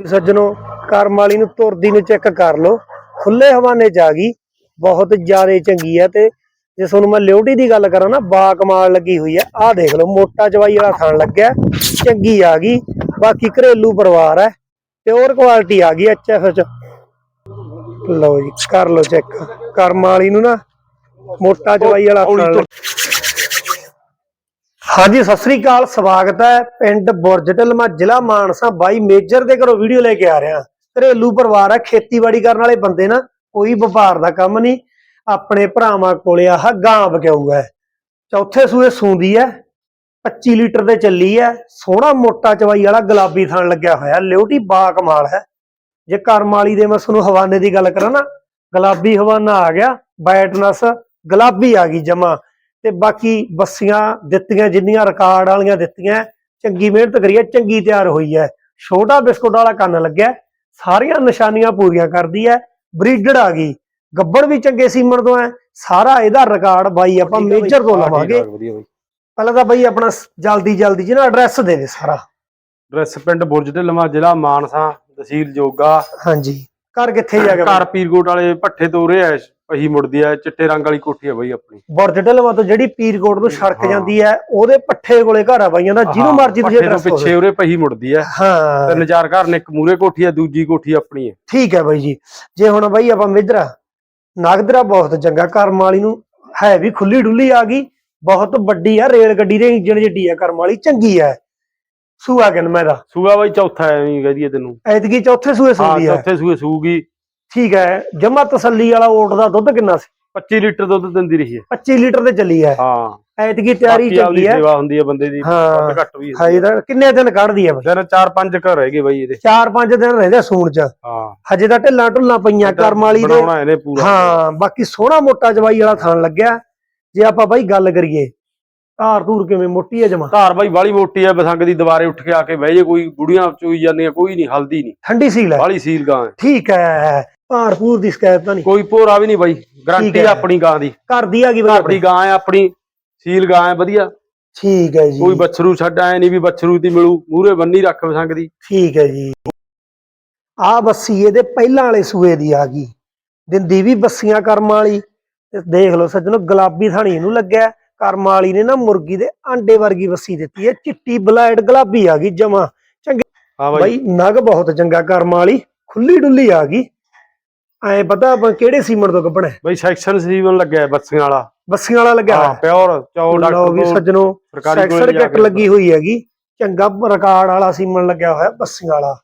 ਸੱਜਣੋ ਕਰਮ ਵਾਲੀ ਨੂੰ ਤੁਰਦੀ ਨੂੰ ਚੈੱਕ ਕਰ ਲਓ। ਖੁੱਲੇ ਹਵਾਨੇ ਚ ਆ ਗਈ। ਬਹੁਤ ਜ਼ਿਆਦਾ ਚੰਗੀ ਹੈ ਤੇ ਜੇ ਤੁਹਾਨੂੰ ਮੈਂ ਲਿਉਟੀ ਦੀ ਗੱਲ ਕਰਾਂ ਨਾ ਬਾ ਕਮਾਲ ਲੱਗੀ ਹੋਈ ਹੈ ਆਹ ਦੇਖ ਲਓ ਮੋਟਾ ਚਵਾਈ ਵਾਲਾ ਥਣ ਲੱਗਿਆ। ਚੰਗੀ ਆ ਗਈ। ਬਾਕੀ ਘਰੇਲੂ ਪਰਿਵਾਰ ਹੈ ਪਿਓਰ ਕੁਆਲਿਟੀ ਆ ਗਈ ਐਚਐਫ ਚ। ਲਓ ਜੀ ਕਰ ਲਓ ਚੈੱਕ ਕਰਮ ਵਾਲੀ ਨੂੰ ਨਾ ਮੋਟਾ ਚਵਾਈ ਵਾਲਾ ਥਣ ਹਾਂਜੀ, ਸਤਿ ਸ੍ਰੀ ਅਕਾਲ, ਸਵਾਗਤ ਹੈ ਪਿੰਡ ਬੁਰਜਟਲ ਮੈਂ ਜ਼ਿਲ੍ਹਾ ਮਾਨਸਾ। ਬਾਈ ਮੇਜਰ ਦੇ ਘਰੋਂ ਵੀਡੀਓ ਲੈ ਕੇ ਆ ਰਿਹਾ। ਘਰੇਲੂ ਪਰਿਵਾਰ ਹੈ ਖੇਤੀਬਾੜੀ ਕਰਨ ਵਾਲੇ ਬੰਦੇ ਨਾ, ਕੋਈ ਵਪਾਰ ਦਾ ਕੰਮ ਨਹੀਂ। ਆਪਣੇ ਭਰਾਵਾਂ ਕੋਲੇ ਆਹ ਗਾਂ ਬਕਿਆਊਗਾ ਚੌਥੇ ਸੂਏ ਸੂੰਦੀ ਹੈ 25 ਲੀਟਰ ਦੇ ਚੱਲੀ ਹੈ। ਸੋਹਣਾ ਮੋਟਾ ਚਵਾਈ ਵਾਲਾ ਗੁਲਾਬੀ ਥਣ ਲੱਗਿਆ ਹੋਇਆ। ਲਿਓਟੀ ਬਾ ਕਮਾਲ ਹੈ। ਜੇ ਕਰਮ ਵਾਲੀ ਦੇ ਮੈਂ ਤੁਹਾਨੂੰ ਹਵਾਨੇ ਦੀ ਗੱਲ ਕਰਾਂ ਨਾ, ਗੁਲਾਬੀ ਹਵਾਨਾ ਆ ਗਿਆ, ਬੈਟਨਸ ਗੁਲਾਬੀ ਆ ਗਈ ਜਮਾ। ਤੇ ਬਾਕੀ ਬੱਸੀਆਂ ਦਿੱਤੀਆਂ ਜਿੰਨੀਆਂ ਰਿਕਾਰਡ ਵਾਲੀਆਂ ਦਿੱਤੀਆਂ ਚੰਗੀ ਮਿਹਨਤ ਕਰੀ ਹੈ ਚੰਗੀ ਤਿਆਰ ਹੋਈ ਹੈ। ਛੋਟਾ ਬਿਸਕੁਟ ਵਾਲਾ ਕੰਨ ਲੱਗਿਆ ਸਾਰੀਆਂ ਨਿਸ਼ਾਨੀਆਂ ਪੂਰੀਆਂ ਕਰਦੀ ਹੈ ਬਰੀਡਡ ਆ ਗਈ। ਗੱਬੜ ਵੀ ਚੰਗੇ ਸੀਮਣ ਤੋਂ ਹੈ ਸਾਰਾ ਇਹਦਾ ਰਿਕਾਰਡ ਬਾਈ ਆਪਾਂ। ਮੇਜਰ ਤੋਂ ਲਵਾਂਗੇ। ਪਹਿਲਾਂ ਤਾਂ ਬਾਈ ਆਪਣਾ ਜਲਦੀ ਜਲਦੀ ਜਿਹਨਾਂ ਐਡਰੈਸ ਦੇ ਦੇ ਸਾਰਾ। ਡਰੈਸ ਪਿੰਡ ਬੁਰਜ ਢਿਲਮਾ ਜ਼ਿਲ੍ਹਾ ਮਾਨਸਾ ਤਹਿਸੀਲ ਜੋਗਾ। ਹਾਂਜੀ। ਘਰ ਕਿੱਥੇ ਜਾ ਕੇ ਘਰ ਪੀਰਕੋਟ ਵਾਲੇ ਭੱਠੇ ਤੋਂ ਉਰੇ ਐ ਪਹੀ ਮੁੜਦੀ ਐ ਚਿੱਟੇ ਰੰਗ ਵਾਲੀ ਕੋਠੀ ਐ ਬਾਈ ਆਪਣੀ। ਬੁਰਜ ਢਲਵਾ ਤੋਂ ਜਿਹੜੀ ਪੀਰਕੋਟ ਨੂੰ ਸੜਕ ਹਾਂ। ਜਾਂਦੀ ਹੈ ਉਹਦੇ ਪੱਠੇ ਕੋਲੇ ਘਰ ਆ ਬਾਈਆਂ ਦਾ ਜਿਹਨੂੰ ਹਾਂ, ਮਰਜ਼ੀ ਤੁਸੀਂ ਭੱਠੇ ਤੋਂ ਐਡਰੈਸ ਪਿੱਛੇ ਉਰੇ ਪਹੀ ਮੁੜਦੀ ਐ ਹਾਂ। ਤਿੰਨ ਚਾਰ ਘਰ ਨੇ ਇੱਕ ਮੂਰੇ ਕੋਠੀ ਐ ਦੂਜੀ ਕੋਠੀ ਆਪਣੀ ਐ ਠੀਕ ਹੈ ਬਾਈ ਜੀ। ਜੇ ਹੁਣ ਬਾਈ ਆਪਾਂ ਮਿੱਧਰਾ ਨਗਦਰਾ ਬਹੁਤ ਚੰਗਾ ਕਰਮ ਵਾਲੀ ਨੂੰ ਹੈ ਵੀ ਖੁੱਲੀ ਡੁੱਲੀ ਆ ਗਈ ਬਹੁਤ ਵੱਡੀ ਆ ਰੇਲ ਗੱਡੀ ਦੇ ਇੰਜਣ ਜਿੱਡੀ ਆ ਕਰਮ ਵਾਲੀ ਚੰਗੀ ਹੈ ਸੂਆ ਕਿੰਨਾ ਦਾ ਸੂਗਾ ਬਾਈ ਚੌਥਾ ਐਵੇਂ ਕਹਦੀਏ ਤੈਨੂੰ। ਐਤਕੀ ਚੌਥੇ ਸੂਏ ਹਾਂ ਸੂਦੀ ਹੈ ਚੌਥੇ ਸੂਏ ਸੂਗੀ। ਠੀਕ ਹੈ ਜਮਾ ਤਸੱਲੀ ਵਾਲਾ ਓਟ ਦਾ ਦੁੱਧ ਕਿੰਨਾ ਸੀ? 25 ਲੀਟਰ ਦੁੱਧ ਦਿੰਦੀ ਰਹੀ ਐ 25 ਲੀਟਰ ਤੇ ਚੱਲੀ ਹੈ। ਹਾਂ। ਐਤਕੀ ਤਿਆਰੀ ਚੰਗੀ ਹੈ। ਸੇਵਾ ਹੁੰਦੀ ਐ ਬੰਦੇ ਦੀ ਹਾਂ। ਵੱਧ ਘੱਟ ਵੀ ਹਜੇ ਤਾਂ ਕਿੰਨੇ ਦਿਨ ਕੱਢਦੀ ਹੈ ਬਾਈ? ਦਿਨ ਚਾਰ ਪੰਜ ਘਰ ਹੈਗੇ ਬਾਈ ਇਹਦੇ। ਚਾਰ ਪੰਜ ਦਿਨ ਰਹਿੰਦੇ ਸੂਣ ਚ। ਹਾਂ। ਹਜੇ ਤਾਂ ਢਿੱਲਾਂ ਢੁੱਲਾਂ ਪਈਆਂ ਕਰਮ ਵਾਲੀ ਦੇ। ਹਾਂ ਬਾਕੀ ਸੋਹਣਾ ਮੋਟਾ ਜਵਾਈ ਵਾਲਾ ਥਾਨ ਲੱਗਿਆ। ਜੇ ਆਪਾਂ ਬਾਈ ਗੱਲ ਕਰੀਏ ਧਾਰ ਧੂਰ ਕਿਵੇਂ ਮੋਟੀ ਹੈ ਜਮਾ? ਧਾਰ ਬਾਈ ਬਾਲੀ ਮੋਟੀ ਐ ਬਸੰਗ ਦੀ ਦੁਬਾਰੇ ਉੱਠ ਕੇ ਆ ਕੇ ਬਹਿ ਜੇ ਕੋਈ ਗੁੜੀਆਂ ਚੋਈ ਜਾਂਦੀਆਂ ਕੋਈ ਨਹੀਂ ਹਲਦੀ ਨਹੀਂ। ਠੰਡੀ ਸੀਲ ਹੈ। ਬਾਲੀ ਸੀਲ ਗਾਂ ਹੈ। ਠੀਕ ਹੈ ਭੂਰ ਦੀ ਸ਼ਿਕਾਇਤ ਤਾਂ ਨਹੀਂ। ਕੋਈ ਭੋਰਾ ਵੀ ਨਹੀਂ ਬਾਈ ਗਾਰੰਟੀ ਹੈ। ਆਪਣੀ ਗਾਂ ਦੀ। ਘਰ ਦੀ ਆ ਗਈ ਬਾਈ ਆਪਣੀ? ਗਾਂ ਹੈ ਆਪਣੀ ਸੀਲ ਗਾਂ ਹੈ ਵਧੀਆ। ਠੀਕ ਹੈ ਜੀ। ਕੋਈ ਬੱਛਰੂ ਛੱਡ ਆਏ ਨਹੀਂ ਵੀ ਬੱਛਰੂ ਦੀ ਮਿਲੂ ਮੂਰੇ ਬੰਨੀ ਰੱਖ ਬਸੰਗ ਦੀ। ਠੀਕ ਹੈ ਜੀ। ਆ ਬੱਸੀ ਇਹਦੇ ਪਹਿਲਾਂ ਵਾਲੇ ਸੂਏ ਦੀ ਆ ਗਈ। ਦਿੰਦੀ ਵੀ ਬੱਸੀਆਂ ਕਰਮ ਵਾਲੀ। ਦੇਖ ਲਓ ਸੱਜਣੋ ਗੁਲਾਬੀ ਥਾਣੀ ਇਹਨੂੰ ਲੱਗਿਆ। ਕਰਮ ਵਾਲੀ ਨੇ ਨਾ ਮੁਰਗੀ ਦੇ ਆਂਡੇ ਵਰਗੀ ਬੱਸੀ ਦਿੱਤੀ ਹੈ। ਚਿੱਟੀ ਬਲਾਈਡ ਗੁਲਾਬੀ ਆ ਗਈ ਜਮਾ। ਹਾਂ ਬਾਈ। ਨਗ ਬਹੁਤ ਚੰਗਾ ਕਰਮ ਵਾਲੀ। ਖੁੱਲੀ ਡੁੱਲੀ ਆ ਗਈ। ਐ ਪਤਾ ਆਪਾਂ ਕਿਹੜੇ ਸੀਮਨ ਤੋਂ ਕੱਢਣਾ ਬਾਈ ਸੈਕਸ਼ਨ ਸੀਵਨ ਲੱਗਿਆ ਬੱਸੀਆਂ ਵਾਲਾ। ਬੱਸੀਆਂ ਵਾਲਾ ਲੱਗਿਆ ਹਾਂ ਪਿਓਰ ਚੌ ਡਾਕਟਰ ਵੀ ਸੱਜਣੋ ਜਾ ਕਿੱਟ ਲੱਗੀ ਹੋਈ ਹੈਗੀ। ਚੰਗਾ ਰਿਕਾਰਡ ਵਾਲਾ ਸੀਮਨ ਲੱਗਿਆ ਹੋਇਆ ਬੱਸੀਆਂ ਵਾਲਾ।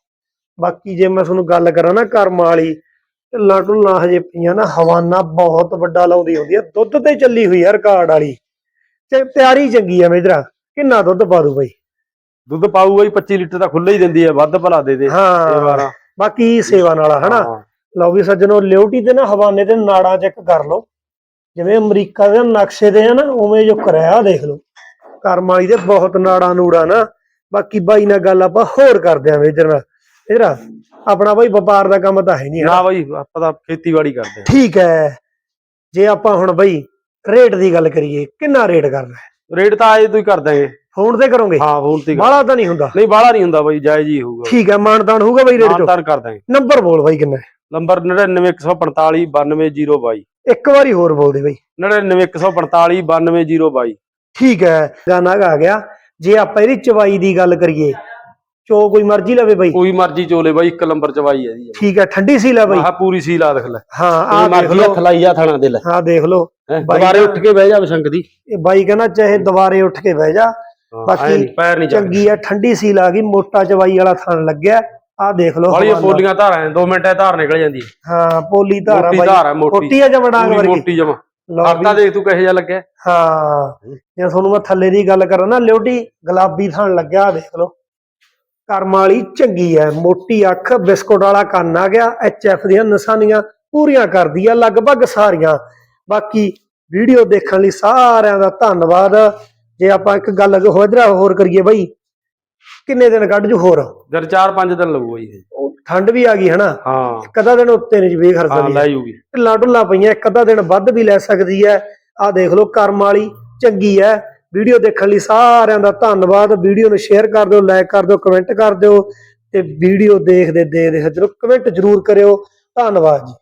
ਬਾਕੀ ਜੇ ਮੈਂ ਤੁਹਾਨੂੰ ਗੱਲ ਕਰਾਂ ਨਾ ਕਰਮ ਵਾਲੀ ਢਿੱਲਾਂ ਢੁੱਲਾਂ ਹਜੇ ਪਈਆਂ ਨਾ ਹਵਾਨਾ ਬਹੁਤ ਵੱਡਾ ਲਾਉਂਦੀ ਹੁੰਦੀ ਹੈ। ਦੁੱਧ ਤੇ ਚੱਲੀ ਹੋਈ ਹੈ ਰਿਕਾਰਡ ਵਾਲੀ। ਤੇ ਤਿਆਰੀ ਚੰਗੀ ਹੈ ਮੇਜਰਾ ਕਿੰਨਾ ਦੁੱਧ ਪਾ ਦੂ ਬਾਈ? ਦੁੱਧ ਪਾਊ ਬਾਈ 25 ਲੀਟਰ ਤਾਂ ਖੁੱਲਾ ਹੀ ਦਿੰਦੀ ਹੈ ਵੱਧ ਭਲਾ ਦੇ ਦੇ ਹਾਂ ਬਾਕੀ ਸੇਵਾ ਨਾਲ ਆ, ਹਨਾ। ਲਓ ਵੀ ਸੱਜਣੋ ਲਿਉਟੀ ਤੇ ਨਾ ਹਵਾਨੇ ਤੇ ਨਾੜਾਂ ਚੈੱਕ ਕਰ ਲਓ। ਜਿਵੇਂ ਅਮਰੀਕਾ ਦੇ ਨਕਸ਼ੇ ਦੇ ਆ ਨਾ ਉਵੇਂ ਜੋ ਕਰਿਆ ਦੇਖ ਲਓ। ਕਰਮ ਵਾਲੀ ਦੇ ਬਹੁਤ ਨਾੜਾਂ ਨੂੜਾਂ ਨਾ। ਬਾਕੀ ਬਾਈ ਨਾਲ ਗੱਲ ਆਪਾਂ ਹੋਰ ਕਰਦੇ ਆਂ ਵੇਜਰ ਨਾਲ। ਇਹਦਾ ਆਪਣਾ ਬਾਈ ਵਪਾਰ ਦਾ ਕੰਮ ਤਾਂ ਹੈ ਨਹੀਂ ਨਾ ਬਾਈ ਆਪਾਂ ਤਾਂ ਖੇਤੀਬਾੜੀ ਕਰਦੇ ਹਾਂ ਠੀਕ ਹੈ ਜੇ ਆਪਾਂ ਹੁਣ ਬਾਈ ਰੇਟ ਦੀ ਗੱਲ ਕਰੀਏ ਕਿੰਨਾ ਰੇਟ ਕਰਨਾ ਹੈ? ਰੇਟ ਤਾਂ ਆਏ ਤੋਂ ਹੀ ਕਰ ਦਾਂਗੇ ਫੋਨ ਤੇ ਕਰੋਗੇ? ਹਾਂ ਫੋਨ ਤੇ ਹੀ ਕਰ- ਬਾਹਲਾ ਤਾਂ ਨਹੀਂ ਹੁੰਦਾ। ਨਹੀਂ ਬਾਹਲਾ ਨਹੀਂ ਹੁੰਦਾ ਬਾਈ ਜਾਇਜ਼ ਹੀ ਹੋਊਗਾ। ਠੀਕ ਹੈ ਮਾਨਤਾਨ ਹੋਊਗਾ ਬਾਈ ਰੇਟ ਚੋਂ? ਮਾਨਤਾਨ ਕਰ ਦਾਂਗੇ ਨੰਬਰ ਬੋਲ ਬਾਈ ਕਿੰਨਾ ਹੈ? ਨੰਬਰ 99145 92022 ਇੱਕ ਵਾਰੀ ਹੋਰ ਬੋਲ ਦੇ ਬਾਈ 99145 92022 ਠੀਕ ਹੈ ਗਾਨਾ ਆ ਗਿਆ। ਜੇ ਆਪਾਂ ਇਹਦੀ ਚਵਾਈ ਦੀ ਗੱਲ ਕਰੀਏ ਚੋ ਕੋਈ ਮਰਜ਼ੀ ਲਵੇ ਬਾਈ। ਕੋਈ ਮਰਜ਼ੀ ਚੋਲੇ ਬਾਈ ਇੱਕ ਨੰਬਰ ਚਵਾਈ ਹੈ ਜੀ। ਠੀਕ ਹੈ ਠੰਡੀ ਸੀ ਲੈ ਬਾਈ। ਆਹ ਪੂਰੀ ਸੀਲ ਆ ਦੇਖ ਲੈ। ਹਾਂ ਆ ਆ ਦੇਖ ਮਰਜ਼ੀ ਲਓ। ਹੱਥ ਲਾਈ ਆ ਥਣਾ ਦੇ ਲੈ। ਹਾਂ ਦੇਖ ਲਓ। ਹੈਂ, ਬਾਈ ਦੁਬਾਰੇ ਉੱਠ ਕੇ ਬਹਿ ਜਾ ਬਸੰਗ ਦੀ। ਇਹ ਬਾਈ ਕਹਿੰਦਾ ਚਾਹੇ ਦੁਬਾਰੇ ਉੱਠ ਕੇ ਬਹਿ ਜਾ। ਹਾਂ, ਬਾਕੀ ਐਂ ਨੀ, ਪੈਰ ਨਹੀਂ ਚੰਗੀ ਆ ਠੰਡੀ ਸੀ ਲਾ ਗਈ ਮੋਟਾ ਚਵਾਈ ਵਾਲਾ ਥਣ ਲੱਗਿਆ। ਆ ਦੇਖ ਲਓ ਬਾਲੀਆਂ ਹਵਾਨਾ। ਪੋਲੀਆਂ ਧਾਰਾਂ 2 ਮਿੰਟਾਂ ਧਾਰ ਨਿਕਲ ਜਾਂਦੀ ਹੈ। ਹਾਂ ਪੋਲੀ ਧਾਰਾ ਮੋਟੀ ਬਾਈ। ਧਾਰ ਹੈ ਮੋਟੀ। ਮੋਟੀ ਆ ਜਾਂ ਡਾਂਗ ਪੂਰੀ ਵਰਗੀ। ਮੋਟੀ ਜਮਾ। ਲਓ ਆਟਾ ਦੇਖ ਤੂੰ ਕਿਹੋ ਜਿਹਾ ਲੱਗਿਆ। ਹਾਂ ਜੇ ਤੁਹਾਨੂੰ ਮੈਂ ਥੱਲੇ ਦੀ ਗੱਲ ਕਰਾਂ ਨਾ ਲਿਉਟੀ ਗੁਲਾਬੀ ਥਣ ਲੱਗਿਆ ਆਹ ਦੇਖ ਲਓ। ਕਰਮ ਵਾਲੀ ਚੰਗੀ ਹੈ ਮੋਟੀ ਅੱਖ ਬਿਸਕੁਟ ਵਾਲਾ ਕੰਨ ਆ ਗਿਆ ਐਫ ਦੀਆਂ ਨਿਸ਼ਾਨੀਆਂ ਪੂਰੀਆਂ ਕਰਦੀ ਆ ਲਗਭਗ ਸਾਰੀਆਂ। ਬਾਕੀ ਵੀਡੀਓ ਦੇਖਣ ਲਈ ਸਾਰਿਆਂ ਦਾ ਧੰਨਵਾਦ। ਜੇ ਆਪਾਂ ਇੱਕ ਗੱਲ ਹੋਜਰਾ ਹੋਰ ਕਰੀਏ ਬਈ ਕਿੰਨੇ ਦਿਨ ਕੱਢ ਜੂ ਹੋਰ? ਜਦ 4-5 ਦਿਨ ਲੱਗੂਗਾ ਜੀ ਠੰਡ ਵੀ ਆ ਗਈ ਹਨਾ? ਹਾਂ। ਇੱਕ ਅੱਧਾ ਦਿਨ ਉੱਤੇ ਨਹੀਂ ਵੇਖ ਹਾਂ ਸਕਦੀ ਲੈ ਜੂਗੀ। ਢਿੱਲਾਂ ਢੁੱਲਾਂ ਪਈਆਂ ਇੱਕ ਅੱਧਾ ਦਿਨ ਵੱਧ ਵੀ ਲੈ ਸਕਦੀ ਹੈ ਆਹ ਦੇਖ ਲਓ ਕਰਮ ਵਾਲੀ ਚੰਗੀ ਹੈ ਵੀਡੀਓ ਦੇਖਣ ਲਈ ਸਾਰਿਆਂ ਦਾ ਧੰਨਵਾਦ। ਵੀਡੀਓ ਨੂੰ ਸ਼ੇਅਰ ਕਰ ਦਿਓ ਲਾਈਕ ਕਰ ਦਿਓ ਕਮੈਂਟ ਕਰ ਦਿਓ ਤੇ ਵੀਡੀਓ ਦੇਖਦੇ ਦੇਖਦੇ ਸੱਜਣੋ ਕਮੈਂਟ ਜ਼ਰੂਰ ਕਰਿਓ। ਧੰਨਵਾਦ ਜੀ।